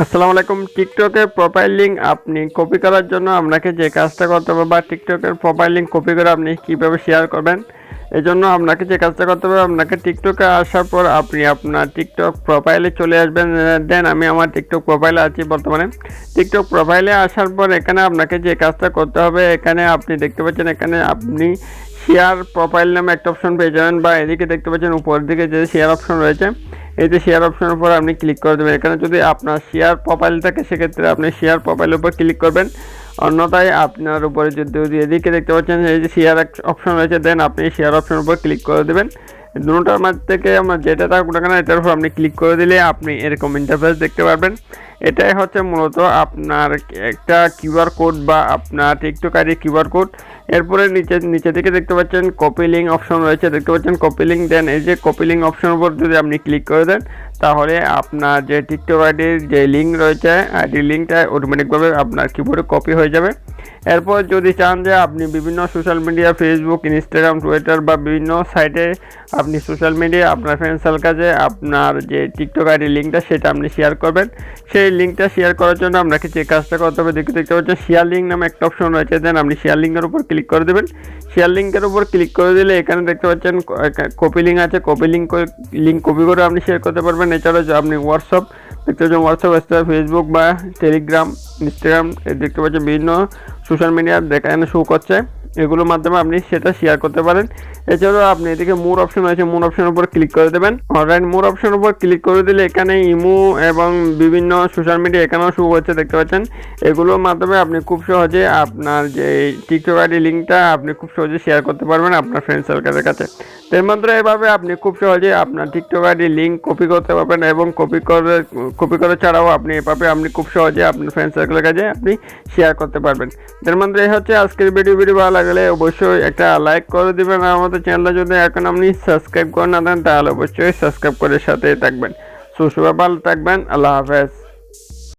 আসসালামু আলাইকুম। টিকটকের প্রোফাইল লিঙ্ক আপনি কপি করার জন্য আপনাকে যে কাজটা করতে হবে বা টিকটকের প্রোফাইল লিঙ্ক কপি করে আপনি কীভাবে শেয়ার করবেন এই জন্য আপনাকে যে কাজটা করতে হবে, আপনাকে টিকটকে আসার পর আপনি আপনার টিকটক প্রোফাইলে চলে আসবেন। দেন আমি আমার টিকটক প্রোফাইলে আছি বর্তমানে। টিকটক প্রোফাইলে আসার পর এখানে আপনাকে যে কাজটা করতে হবে, এখানে আপনি দেখতে পাচ্ছেন এখানে আপনি শেয়ার প্রোফাইল নামে একটা অপশন পেয়ে যাবেন বা এদিকে দেখতে পাচ্ছেন উপর দিকে যে শেয়ার অপশন রয়েছে। এই যে শেয়ার অপশনের উপর আপনি ক্লিক করে দেবেন। এখানে যদি আপনার শেয়ার প্রোফাইল থাকে, সেক্ষেত্রে আপনি শেয়ার প্রোফাইলের উপর ক্লিক করবেন। অন্যথায় আপনার উপরে যদি এদিকে দেখতে পাচ্ছেন, এই যে শেয়ার অপশন রয়েছে দেন আপনি শেয়ার অপশনের উপর ক্লিক করে দেবেন। দুটোটার মাঝ থেকে আমার যেটা থাকুক না কেন, এটার উপর আপনি ক্লিক করে দিলে আপনি এরকম ইন্টারফেস দেখতে পারবেন। এটাই হচ্ছে মূলত আপনার একটা কিউআর কোড বা আপনার টিকটক আইডি কিউআর কোড এরপরে নিচে নিচে থেকে দেখতে পাচ্ছেন কপি লিঙ্ক অপশন রয়েছে। দেখতে পাচ্ছেন কপি লিঙ্ক দেন এই যে কপি লিঙ্ক অপশন উপর যদি আপনি ক্লিক করে দেন, তাহলে আপনার যে টিকটক আইডির যে লিঙ্ক রয়েছে আইডি লিঙ্কটা অটোমেটিকভাবে আপনার কিবোর্ডে কপি হয়ে যাবে। এরপর যদি চান যে আপনি বিভিন্ন social media Facebook Instagram Twitter বা বিভিন্ন সাইটে আপনি সোশ্যাল মিডিয়া আপনার ফ্রেন্ড সার্কেল কাছে আপনার যে টিকটক আইডি লিঙ্কটা সেটা আপনি শেয়ার করবেন। সেই লিঙ্কটা শেয়ার করার জন্য আপনাকে যে কাজটা করতে হবে, দেখতে দেখতে পাচ্ছেন শেয়ার লিঙ্ক নামে একটা অপশন রয়েছে দেন আপনি শেয়ার লিঙ্কের উপর ক্লিক করে দেবেন। শেয়ার লিঙ্কের উপর ক্লিক করে দিলে এখানে দেখতে পাচ্ছেন কপি লিঙ্ক আছে কপি লিঙ্ক লিঙ্ক কপি করে আপনি শেয়ার করতে পারবেন। এছাড়াও আপনি হোয়াটসঅ্যাপ দেখতে পাচ্ছেন হোয়াটসঅ্যাপ ইনস্টা ফেসবুক বা টেলিগ্রাম ইনস্টাগ্রাম দেখতে পাচ্ছেন বিভিন্ন সোশ্যাল মিডিয়া দেখা এখানে শো করছে। এগুলোর মাধ্যমে আপনি সেটা শেয়ার করতে পারেন। এছাড়াও আপনি এদিকে মোর অপশন আছে মোর অপশনের উপর ক্লিক করে দেবেন। অলরাইট মোর অপশনের উপর ক্লিক করে দিলে এখানে ইমো এবং বিভিন্ন সোশ্যাল মিডিয়া এখানেও শো হচ্ছে, দেখতে পাচ্ছেন। এগুলোর মাধ্যমে আপনি খুব সহজে আপনার যে টিকটক আইডি লিঙ্কটা আপনি খুব সহজে শেয়ার করতে পারবেন আপনার ফ্রেন্ড সার্কেলের কাছে। মাত্র এভাবে আপনি খুব সহজে আপনার টিকটক আইডি লিঙ্ক কপি করতে পারবেন এবং কপি করে কপি করে ছাড়াও আপনি এভাবে আপনি খুব সহজে আপনার ফ্রেন্ড সার্কেলের কাছে আপনি শেয়ার করতে পারবেন। মধ্যে এই হচ্ছে আজকের ভিডিও ভিডিও ভালো লাগলে অবশ্যই একটা লাইক করে দিবেন। আর আমাদের চ্যানেলটা যদি এখন আপনি সাবস্ক্রাইব করে না দেন, তাহলে অবশ্যই সাবস্ক্রাইব করে সাথে থাকবেন। সুস্থ ভালো থাকবেন। আল্লাহ হাফেজ।